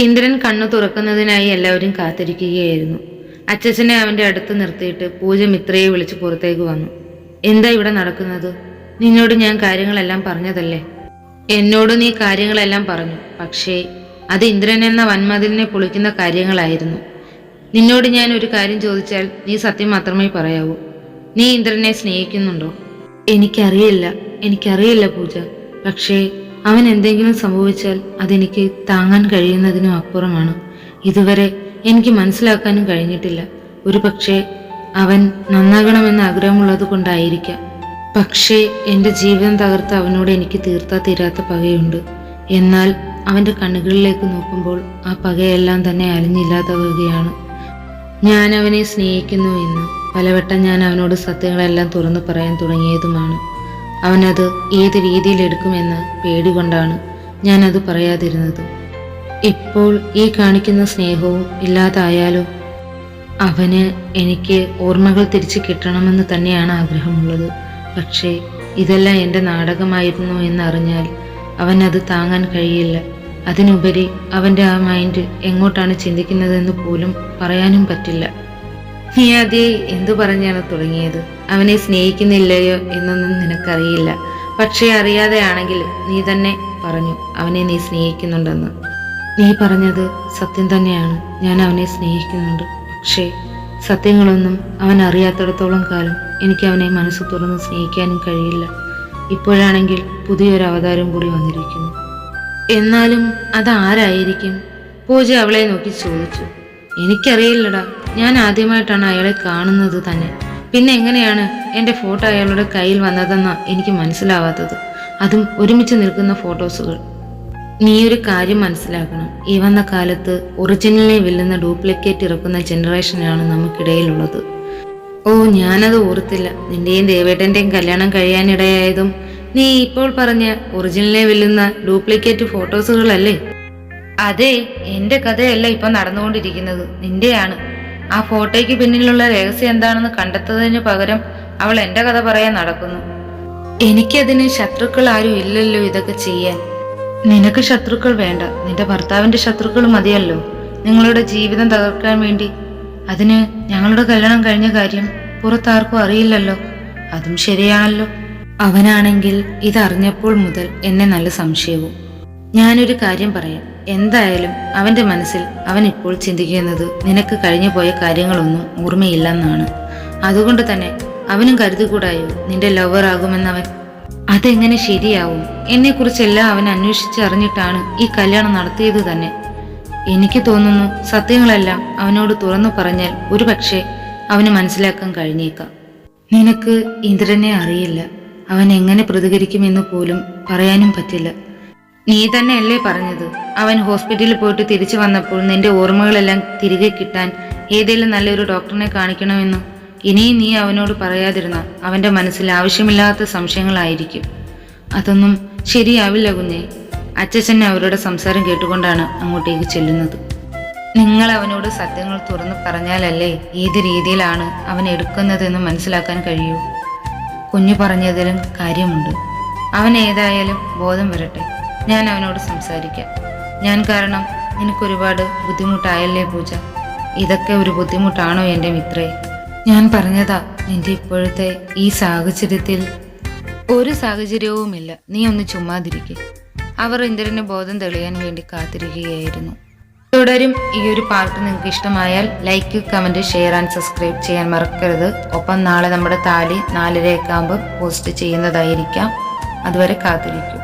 ഇന്ദ്രൻ കണ്ണു തുറക്കുന്നതിനായി എല്ലാവരും കാത്തിരിക്കുകയായിരുന്നു. അച്ഛച്ചനെ അവന്റെ അടുത്ത് നിർത്തിയിട്ട് പൂജ മിത്രയെ വിളിച്ച് പുറത്തേക്ക് വന്നു. എന്താ ഇവിടെ നടക്കുന്നത്? നിന്നോട് ഞാൻ കാര്യങ്ങളെല്ലാം പറഞ്ഞതല്ലേ? എന്നോട് നീ കാര്യങ്ങളെല്ലാം പറഞ്ഞു. പക്ഷേ അത് ഇന്ദ്രൻ എന്ന വൻമതിലിനെ പൊളിക്കുന്ന കാര്യങ്ങളായിരുന്നു. നിന്നോട് ഞാൻ ഒരു കാര്യം ചോദിച്ചാൽ നീ സത്യം മാത്രമേ പറയാവൂ. നീ ഇന്ദ്രനെ സ്നേഹിക്കുന്നുണ്ടോ? എനിക്കറിയില്ല. എനിക്കറിയില്ല പൂജ. പക്ഷേ അവൻ എന്തെങ്കിലും സംഭവിച്ചാൽ അതെനിക്ക് താങ്ങാൻ കഴിയുന്നതിനും അപ്പുറമാണ്. ഇതുവരെ എനിക്ക് മനസ്സിലാക്കാനും കഴിഞ്ഞിട്ടില്ല. ഒരു പക്ഷേ അവൻ നന്നാകണമെന്ന് ആഗ്രഹമുള്ളത് കൊണ്ടായിരിക്കാം പക്ഷേ എന്റെ ജീവിതം തകർത്ത് അവനോട് എനിക്ക് തീർത്താ തീരാത്ത പകയുണ്ട്. എന്നാൽ അവന്റെ കണ്ണുകളിലേക്ക് നോക്കുമ്പോൾ ആ പകയെല്ലാം തന്നെ അലിഞ്ഞില്ലാതാവുകയാണ്. ഞാൻ അവനെ സ്നേഹിക്കുന്നു എന്ന് പലവട്ടം ഞാൻ അവനോട് സത്യങ്ങളെല്ലാം തുറന്നു പറയാൻ തുടങ്ങിയതുമാണ്. അവനത് ഏത് രീതിയിൽ എടുക്കുമെന്ന് പേടി കൊണ്ടാണ് ഞാനത് പറയാതിരുന്നത്. ഇപ്പോൾ ഈ കാണിക്കുന്ന സ്നേഹവും ഇല്ലാതായാലോ? അവന് എനിക്ക് ഓർമ്മകൾ തിരിച്ചു കിട്ടണമെന്ന് തന്നെയാണ് ആഗ്രഹമുള്ളത്. പക്ഷേ ഇതെല്ലാം എന്റെ നാടകമായിരുന്നു എന്നറിഞ്ഞാൽ അവനത് താങ്ങാൻ കഴിയില്ല. അതിനുപരി അവന്റെ ആ മൈൻഡ് എങ്ങോട്ടാണ് ചിന്തിക്കുന്നതെന്ന് പോലും പറയാനും പറ്റില്ല. അതേ എന്തു പറഞ്ഞാണ് തുടങ്ങിയത്? അവനെ സ്നേഹിക്കുന്നില്ലയോ എന്നൊന്നും നിനക്കറിയില്ല. പക്ഷേ അറിയാതെയാണെങ്കിൽ നീ തന്നെ പറഞ്ഞു അവനെ നീ സ്നേഹിക്കുന്നുണ്ടെന്ന്. നീ പറഞ്ഞത് സത്യം തന്നെയാണ്. ഞാൻ അവനെ സ്നേഹിക്കുന്നുണ്ട്. പക്ഷേ സത്യങ്ങളൊന്നും അവൻ അറിയാത്തിടത്തോളം കാലം എനിക്ക് അവനെ മനസ്സ് തുറന്ന് സ്നേഹിക്കാനും കഴിയില്ല. ഇപ്പോഴാണെങ്കിൽ പുതിയൊരു അവതാരം കൂടി വന്നിരിക്കുന്നു. എന്നാലും അതാരായിരിക്കും പൂജ അവളെ നോക്കി ചോദിച്ചു. എനിക്കറിയില്ലടാ. ഞാൻ ആദ്യമായിട്ടാണ് അയാളെ കാണുന്നത് തന്നെ. പിന്നെ എങ്ങനെയാണ് എന്റെ ഫോട്ടോ അയാളുടെ കയ്യിൽ വന്നതെന്നാ എനിക്ക് മനസ്സിലാവാത്തത്. അതും ഒരുമിച്ച് നിൽക്കുന്ന ഫോട്ടോസുകൾ. നീ ഒരു കാര്യം മനസ്സിലാക്കണം. ഈ വന്ന കാലത്ത് ഒറിജിനലിനെ വില്ലുന്ന ഡ്യൂപ്ലിക്കേറ്റ് ഇറക്കുന്ന ജനറേഷനാണ് നമുക്കിടയിലുള്ളത്. ഓ ഞാനത് ഓർത്തില്ല. നിന്റെയും ദേവേട്ടന്റെയും കല്യാണം കഴിയാനിടയായതും നീ ഇപ്പോൾ പറഞ്ഞ ഒറിജിനലിനെ വില്ലുന്ന ഡ്യൂപ്ലിക്കേറ്റ് ഫോട്ടോസുകളല്ലേ? അതെ എന്റെ കഥയല്ല ഇപ്പൊ നടന്നുകൊണ്ടിരിക്കുന്നത്. നിന്റെയാണ്. ആ ഫോട്ടോയ്ക്ക് പിന്നിലുള്ള രഹസ്യം എന്താണെന്ന് കണ്ടെത്തുന്നതിന് പകരം അവൾ എന്റെ കഥ പറയാൻ നടക്കുന്നു. എനിക്കതിന് ശത്രുക്കൾ ആരും ഇല്ലല്ലോ ഇതൊക്കെ ചെയ്യാൻ. നിനക്ക് ശത്രുക്കൾ വേണ്ട. നിന്റെ ഭർത്താവിന്റെ ശത്രുക്കൾ മതിയല്ലോ. നിങ്ങളുടെ ജീവിതം തകർക്കാൻ വേണ്ടി. അതിന് ഞങ്ങളുടെ കല്യാണം കഴിഞ്ഞ കാര്യം പുറത്താർക്കും അറിയില്ലല്ലോ. അതും ശരിയാണല്ലോ. അവനാണെങ്കിൽ ഇതറിഞ്ഞപ്പോൾ മുതൽ എന്നെ നല്ല സംശയവും. ഞാനൊരു കാര്യം പറയാം. എന്തായാലും അവന്റെ മനസ്സിൽ അവൻ ഇപ്പോൾ ചിന്തിക്കുന്നത് നിനക്ക് കഴിഞ്ഞു പോയ കാര്യങ്ങളൊന്നും ഓർമ്മയില്ലെന്നാണ്. അതുകൊണ്ട് തന്നെ അവനും കരുതിക്കൂടായോ? നിന്റെ ലവർ ആകുമെന്നവൻ. അതെങ്ങനെ ശരിയാവും? എന്നെക്കുറിച്ചെല്ലാം അവൻ അന്വേഷിച്ചറിഞ്ഞിട്ടാണ് ഈ കല്യാണം നടത്തിയത് തന്നെ. എനിക്ക് തോന്നുന്നു സത്യങ്ങളെല്ലാം അവനോട് തുറന്നു പറഞ്ഞാൽ ഒരുപക്ഷെ അവന് മനസ്സിലാക്കാൻ കഴിഞ്ഞേക്കാം. നിനക്ക് ഇന്ദ്രനെ അറിയില്ല. അവൻ എങ്ങനെ പ്രതികരിക്കുമെന്ന് പോലും പറയാനും പറ്റില്ല. നീ തന്നെയല്ലേ പറഞ്ഞത്? അവൻ ഹോസ്പിറ്റലിൽ പോയിട്ട് തിരിച്ചു വന്നപ്പോൾ നിന്റെ ഓർമ്മകളെല്ലാം തിരികെ കിട്ടാൻ ഏതെങ്കിലും നല്ലൊരു ഡോക്ടറിനെ കാണിക്കണമെന്ന്. ഇനിയും നീ അവനോട് പറയാതിരുന്ന അവന്റെ മനസ്സിൽ ആവശ്യമില്ലാത്ത സംശയങ്ങളായിരിക്കും. അതൊന്നും ശരിയാവില്ല കുഞ്ഞെ. അച്ഛൻ അവരുടെ സംസാരം കേട്ടുകൊണ്ടാണ് അങ്ങോട്ടേക്ക് ചെല്ലുന്നത്. നിങ്ങൾ അവനോട് സത്യങ്ങൾ തുറന്നു പറഞ്ഞാലല്ലേ ഏത് രീതിയിലാണ് അവൻ എടുക്കുന്നതെന്ന് മനസ്സിലാക്കാൻ കഴിയൂ. കുഞ്ഞു പറഞ്ഞതിലും കാര്യമുണ്ട്. അവൻ ഏതായാലും ബോധം വരട്ടെ. ഞാൻ അവനോട് സംസാരിക്കാം. ഞാൻ കാരണം നിനക്കൊരുപാട് ബുദ്ധിമുട്ടായല്ലേ പൂജ? ഇതൊക്കെ ഒരു ബുദ്ധിമുട്ടാണോ എന്റെ മിത്രേ? ഞാൻ പറഞ്ഞതാ നിന്റെ ഇപ്പോഴത്തെ ഈ സാഹചര്യത്തിൽ. ഒരു സാഹചര്യവുമില്ല. നീ ഒന്ന് ചുമ്മാതിരിക്കെ. അവർ ഇന്ദ്രന് ബോധം തെളിയാൻ വേണ്ടി കാത്തിരിക്കുകയായിരുന്നു. തുടരും ഈ ഒരു പാർട്ട് നിങ്ങൾക്ക് ഇഷ്ടമായാൽ like comment share and subscribe ചെയ്യാൻ മറക്കരുത്. ഒപ്പം നാളെ നമ്മുടെ താലി നാലരയൊക്കെ ആകുമ്പോൾ പോസ്റ്റ് ചെയ്യുന്നതായിരിക്കാം. അതുവരെ കാത്തിരിക്കും.